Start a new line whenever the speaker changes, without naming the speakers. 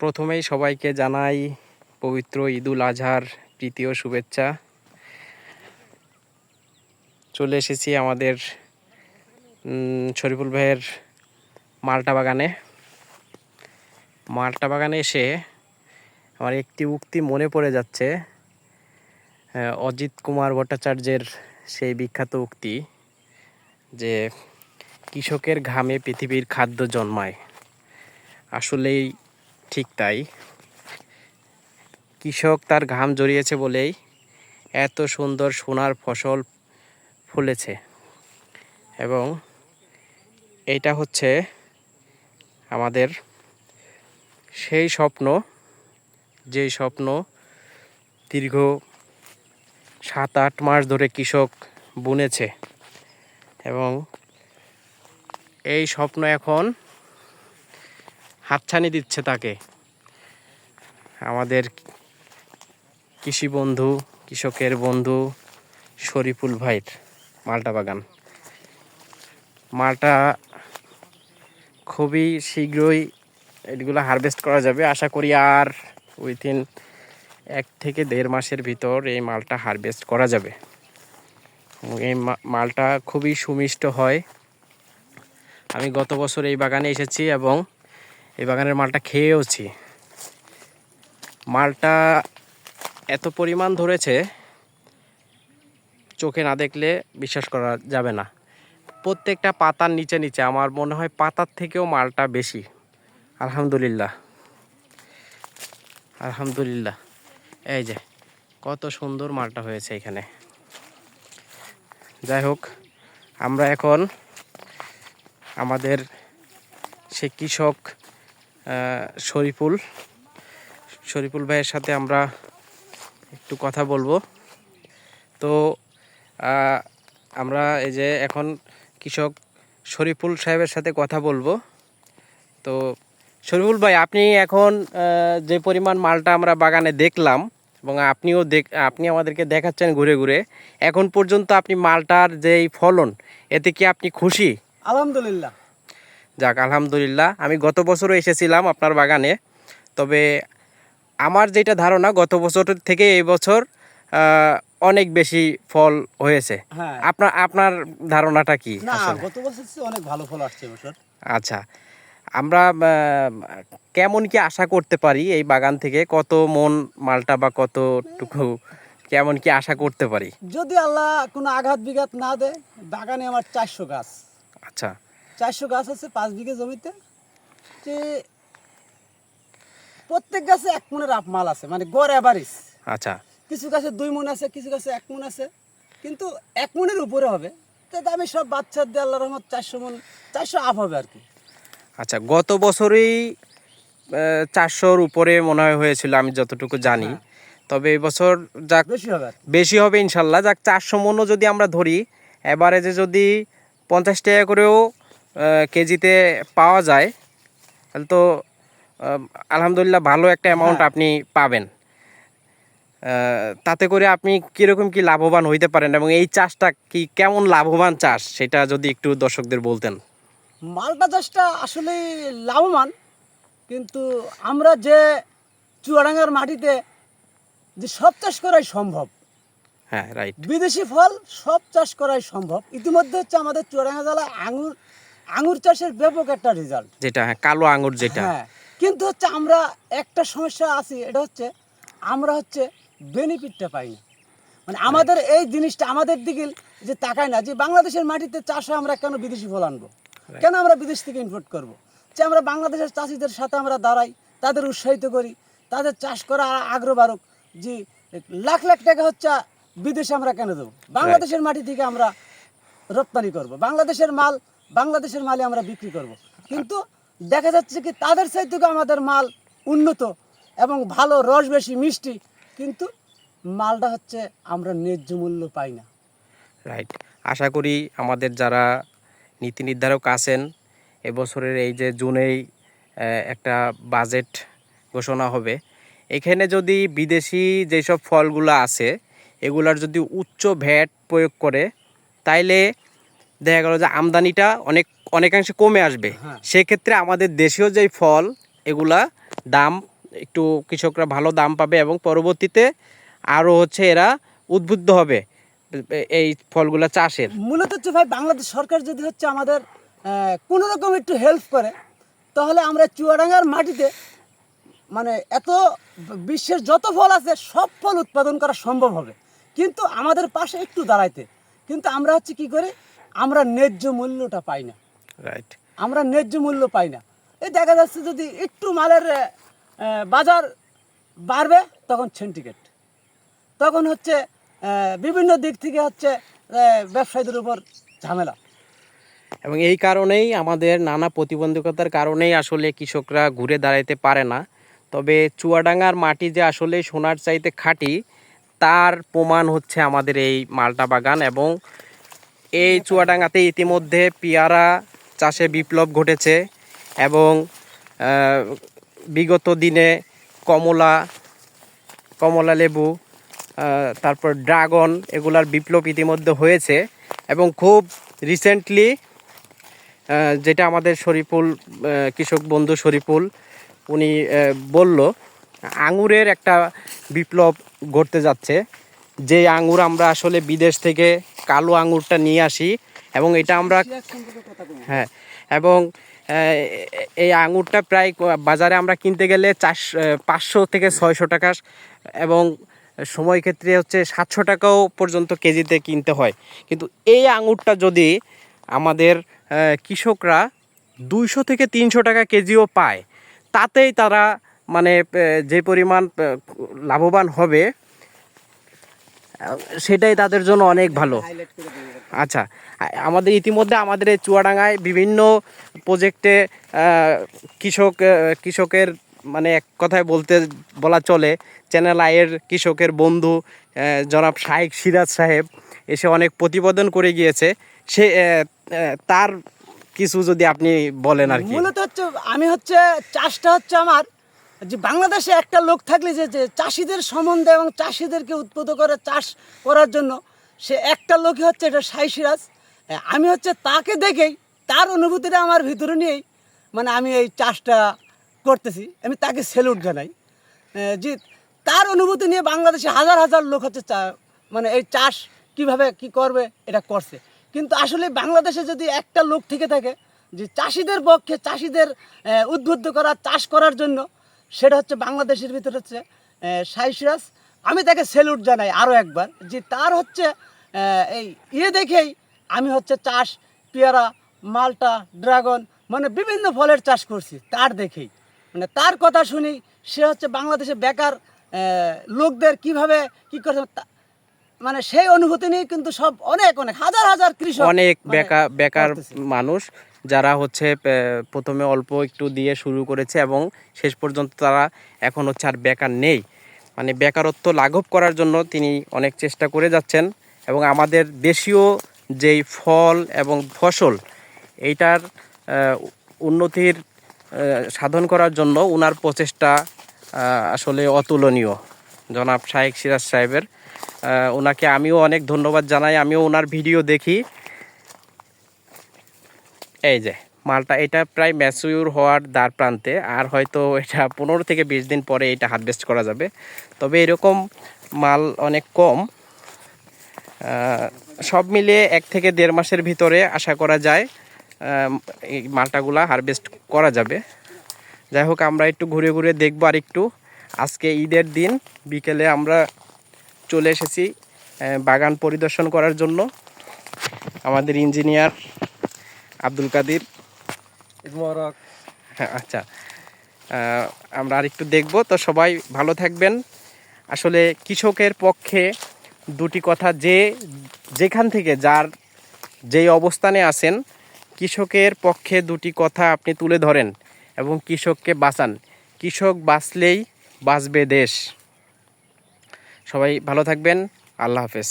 প্রথমেই সবাইকে জানাই পবিত্র ঈদুল আজহার তৃতীয় শুভেচ্ছা। চলে এসেছি আমাদের শরীফুল ভাইয়ের মালটা বাগানে। মালটা বাগানে এসে আমার একটি উক্তি মনে পড়ে যাচ্ছে অজিত কুমার ভট্টাচার্যের সেই বিখ্যাত উক্তি যে, কৃষকের ঘামে পৃথিবীর খাদ্য জন্মায়। আসলেই ঠিক তাই। কৃষক তার ঘাম জড়িয়েছে বলেই এত সুন্দর সোনার ফসল ফুলেছে এবং এটা হচ্ছে আমাদের সেই স্বপ্ন, যেই স্বপ্ন দীর্ঘ সাত, আট মাস ধরে কৃষক বুনেছে এবং এই স্বপ্ন এখন হাতছানি দিচ্ছে তাকে। আমাদের কৃষি বন্ধু, কৃষকের বন্ধু শরীফুল ভাইয়ের মালটা বাগান। মালটা খুবই শীঘ্রই এগুলো হারভেস্ট করা যাবে। আশা করি আর উইথিন এক থেকে দেড় মাসের ভিতর এই মালটা হারভেস্ট করা যাবে। এই মালটা খুবই সুমিষ্ট হয়। আমি গত বছর এই বাগানে এসেছি এবং এই বাগানের মালটা খেয়েওছি। মালটা এত পরিমাণ ধরেছে, চোখে না দেখলে বিশ্বাস করা যাবে না। প্রত্যেকটা পাতার নিচে নিচে, আমার মনে হয় পাতার থেকেও মালটা বেশি। আলহামদুলিল্লাহ। আলহামদুলিল্লাহ। এই যে, কত সুন্দর মালটা হয়েছে এখানে। যাই হোক, আমরা এখন আমাদের সে কৃষক শরীফুল শরীফুল ভাইয়ের সাথে আমরা একটু কথা বলব। তো আমরা এই যে এখন কৃষক শরীফুল সাহেবের সাথে কথা বলব। তো, শরীফুল ভাই, আপনি এখন যে পরিমাণ মালটা আমরা বাগানে দেখলাম এবং আপনিও দেখ, আপনি আমাদেরকে দেখাচ্ছেন ঘুরে ঘুরে, এখন পর্যন্ত আপনি মালটার যেই ফলন, এতে কি আপনি খুশি?
আলহামদুলিল্লাহ।
যাক আলহামদুলিল্লাহ। আমি গত বছরও এসেছিলাম আপনার বাগানে। তবে আমার যেটা ধারণা গত বছর থেকে এই বছর অনেক বেশি ফল হয়েছে।
হ্যাঁ।
আপনার আপনার ধারণাটা কি
গত বছর অনেক ভালো ফল আসছে
আচ্ছা আমরা কেমন কি আশা করতে পারি এই বাগান থেকে? কত মন মালটা বা কতটুকু কেমন কি আশা করতে পারি?
যদি আল্লাহ কোনো আঘাত বিঘাত না দেয় বাগানে আমার চারশো গাছ।
আচ্ছা।
চারশো গাছ আছে পাঁচ বিঘে জমিতে। যে প্রত্যেক গাছে এক মনের আপ মাল আছে মানে গড় অ্যাভারেজ
আচ্ছা।
কিছু গাছে দুই মন আছে কিছু গাছে এক মন আছে। কিন্তু এক মনের উপরে হবে। আমি সব বাচ্চার দিয়ে আল্লাহ রহমত চারশো মন চারশো আপ হবে আর কি।
আচ্ছা গত বছরেই চারশোর উপরে মনে হয় হয়েছিল আমি যতটুকু জানি।
হ্যাঁ।
তবে এবছর যাক
বেশি হবে
বেশি হবে ইনশাল্লাহ। যাক চারশো মনও যদি আমরা ধরি এভারেজে যদি পঞ্চাশ টাকা করেও কেজিতে পাওয়া যায় তাহলে তো আলহামদুলিল্লাহ ভালো একটা অ্যামাউন্ট। আপনি পাবেন। তাতে করে আপনি কীরকম কি লাভবান হইতে পারেন এবং এই চাষটা কি কেমন লাভবান চাষ সেটা যদি একটু দর্শকদের বলতেন।
মালটা চাষটা আসলে লাভবান কিন্তু আমরা যে চুয়াডাঙ্গার মাটিতে যে সব চাষ করাই সম্ভব
হ্যাঁ রাইট
বিদেশি ফল সব চাষ করাই সম্ভব। ইতিমধ্যে হচ্ছে আমাদের চুয়াডাঙ্গা জেলায় আঙুর আঙুর চাষের ব্যাপক একটা রেজাল্ট
যেটা হ্যাঁ কালো আঙুর যেটা।
হ্যাঁ কিন্তু হচ্ছে আমরা একটা সমস্যা আছি এটা হচ্ছে আমরা হচ্ছে বেনিফিটটা পাই না মানে আমাদের এই জিনিসটা আমাদের দিকে যে তাকায় না যে বাংলাদেশের মাটিতে চাষ হয় আমরা কেন বিদেশি ফল আনব? কেন আমরা বিদেশ থেকে ইম্পোর্ট করব। যে আমরা বাংলাদেশের চাষিদের সাথে আমরা দাঁড়াই তাদের উৎসাহিত করি তাদের চাষ করা আগ্রহ বাড়ুক যে লাখ লাখ টাকা হচ্ছে বিদেশে আমরা কেন দেবো? বাংলাদেশের মাটি থেকে আমরা রপ্তানি করব। বাংলাদেশের মাল বাংলাদেশের মালে আমরা বিক্রি করব। কিন্তু দেখা যাচ্ছে কি তাদের থেকে আমাদের মাল উন্নত এবং ভালো, রস বেশি, মিষ্টি। কিন্তু মালটা হচ্ছে আমরা ন্যায্য মূল্য পাই না।
রাইট আশা করি আমাদের যারা নীতি নির্ধারক আছেন, এবছরের এই যে জুনেই একটা বাজেট ঘোষণা হবে। এখানে যদি বিদেশি যেসব ফলগুলো আছে, এগুলার যদি উচ্চ ভ্যাট প্রয়োগ করে, তাইলে দেখা গেল যে আমদানিটা অনেক অনেকাংশে কমে আসবে।
হ্যাঁ।
সেক্ষেত্রে আমাদের দেশীয় যেই ফল এগুলা দাম একটু কৃষকরা ভালো দাম পাবে এবং পরবর্তীতে আরও হচ্ছে এরা উদ্বুদ্ধ হবে এই ফলগুলা চাষের।
মূলত হচ্ছে ভাই বাংলাদেশ সরকার যদি হচ্ছে আমাদের কোনো রকম একটু হেল্প করে তাহলে আমরা চুয়াডাঙ্গার মাটিতে মানে এত বিশ্বের যত ফল আছে সব ফল উৎপাদন করা সম্ভব হবে। কিন্তু আমাদের পাশে একটু দাঁড়াইতে। কিন্তু আমরা হচ্ছে কি করি আমরা ন্যায্য মূল্যটা পাই না।
রাইট
আমরা ন্যায্য মূল্য পাই না। এই দেখা যাচ্ছে যদি একটু মালের বাজার বাড়বে তখন সেন্টিকেট তখন হচ্ছে বিভিন্ন দিক থেকে হচ্ছে ব্যবসায়ীদের উপর ঝামেলা।
এবং এই কারণেই আমাদের নানা প্রতিবন্ধকতার কারণেই আসলে কৃষকরা ঘুরে দাঁড়াইতে পারে না। তবে চুয়াডাঙ্গার মাটি যে আসলে সোনার চাইতে খাঁটি তার প্রমাণ হচ্ছে আমাদের এই মালটা বাগান এবং এই চুয়াডাঙ্গাতে ইতিমধ্যে পেয়ারা চাষে বিপ্লব ঘটেছে এবং বিগত দিনে কমলা কমলা লেবু তারপর ড্রাগন এগুলার বিপ্লব ইতিমধ্যে হয়েছে এবং খুব রিসেন্টলি যেটা আমাদের শরীফুল কৃষক বন্ধু শরীফুল, উনি বলল, আঙুরের একটা বিপ্লব ঘটতে যাচ্ছে। যে আঙুর আমরা আসলে বিদেশ থেকে কালো আঙুরটা নিয়ে আসি এবং এটা আমরা হ্যাঁ এবং এই আঙুরটা প্রায় বাজারে আমরা কিনতে গেলে চার পাঁচশো থেকে ছয়শো টাকা, এবং সময় ক্ষেত্রে হচ্ছে সাতশো টাকাও পর্যন্ত কেজিতে কিনতে হয়। কিন্তু এই আঙুরটা যদি আমাদের কৃষকরা দুইশো থেকে তিনশো টাকা কেজিও পায়, তাতেই তারা মানে যে পরিমাণ লাভবান হবে সেটাই তাদের জন্য অনেক ভালো। আচ্ছা আমাদের ইতিমধ্যে আমাদের এই চুয়াডাঙ্গায় বিভিন্ন প্রজেক্টে কৃষক কৃষকের মানে এক কথায় বলতে বলা চলে চ্যানেল আয়ের কৃষকের বন্ধু জনাব শাহেক সিরাজ সাহেব এসে অনেক প্রতিবেদন করে গিয়েছে। সে তার কিছু যদি আপনি বলেন আর কি।
মূলত হচ্ছে আমি হচ্ছে চাষটা হচ্ছে আমার যে বাংলাদেশে একটা লোক থাকলে যে যে চাষিদের সম্বন্ধে এবং চাষিদেরকে উদ্বুদ্ধ করে চাষ করার জন্য, সে একটা লোকই হচ্ছে এটা সাই সিরাজ। আমি হচ্ছে তাকে দেখেই, তার অনুভূতিটা আমার ভিতরে নিয়েই মানে আমি এই চাষটা করতেছি, আমি তাকে সেলুট জানাই। যে তার অনুভূতি নিয়ে বাংলাদেশে হাজার হাজার লোক হচ্ছে চা- মানে এই চাষ কীভাবে কি করবে, এটা করছে। কিন্তু আসলে বাংলাদেশে যদি একটা লোক থেকে থাকে, যে চাষিদের পক্ষে, চাষিদের উদ্বুদ্ধ করা, চাষ করার জন্য সেটা হচ্ছে বাংলাদেশের ভিতরে হচ্ছে সাইসিরাজ আমি তাকে সেলুট জানাই আরও একবার যে তার হচ্ছে এই ইয়ে দেখেই আমি হচ্ছে চাষ পেয়ারা মালটা ড্রাগন মানে বিভিন্ন ফলের চাষ করছি তার দেখেই। মানে তার কথা শুনি সে হচ্ছে বাংলাদেশে বেকার লোকদের কীভাবে কি করছে মানে সেই অনুভূতি নিয়ে কিন্তু সব অনেক অনেক হাজার হাজার কৃষক
অনেক
মানে
বেকার বেকার মানুষ যারা হচ্ছে প্রথমে অল্প একটু দিয়ে শুরু করেছে এবং শেষ পর্যন্ত তারা এখন হচ্ছে আর বেকার নেই। মানে বেকারত্ব লাঘব করার জন্য তিনি অনেক চেষ্টা করে যাচ্ছেন এবং আমাদের দেশীয় যেই ফল এবং ফসল, এইটার উন্নতির সাধন করার জন্য ওনার প্রচেষ্টা আসলে অতুলনীয়। জনাব শাহেক সিরাজ সাহেবের ওনাকে আমিও অনেক ধন্যবাদ জানাই। আমিও ওনার ভিডিও দেখি। এই যে, মালটা এটা প্রায় ম্যাচিউর হওয়ার দ্বার প্রান্তে, আর হয়তো এটা পনেরো থেকে বিশ দিন পরে এটা হারভেস্ট করা যাবে। তবে এরকম মাল অনেক কম। সব মিলিয়ে এক থেকে দেড় মাসের ভিতরে আশা করা যায় এই মালটাগুলা হারভেস্ট করা যাবে। যাই হোক, আমরা একটু ঘুরে ঘুরে দেখব আর একটু আজকে ঈদের দিন, বিকেলে আমরা চলে এসেছি বাগান পরিদর্শন করার জন্য। আমাদের ইঞ্জিনিয়ার আব্দুল কাদির। হ্যাঁ আচ্ছা। আমরা আর একটু দেখব। তো সবাই ভালো থাকবেন। আসলে কৃষকের পক্ষে দুটি কথা যে যেখান থেকে যার যেই অবস্থানে আছেন কৃষকের পক্ষে দুটি কথা আপনি তুলে ধরেন এবং কৃষককে বাঁচান। কৃষক বাঁচলেই বাঁচবে দেশ। সবাই ভালো থাকবেন। আল্লাহ হাফেজ।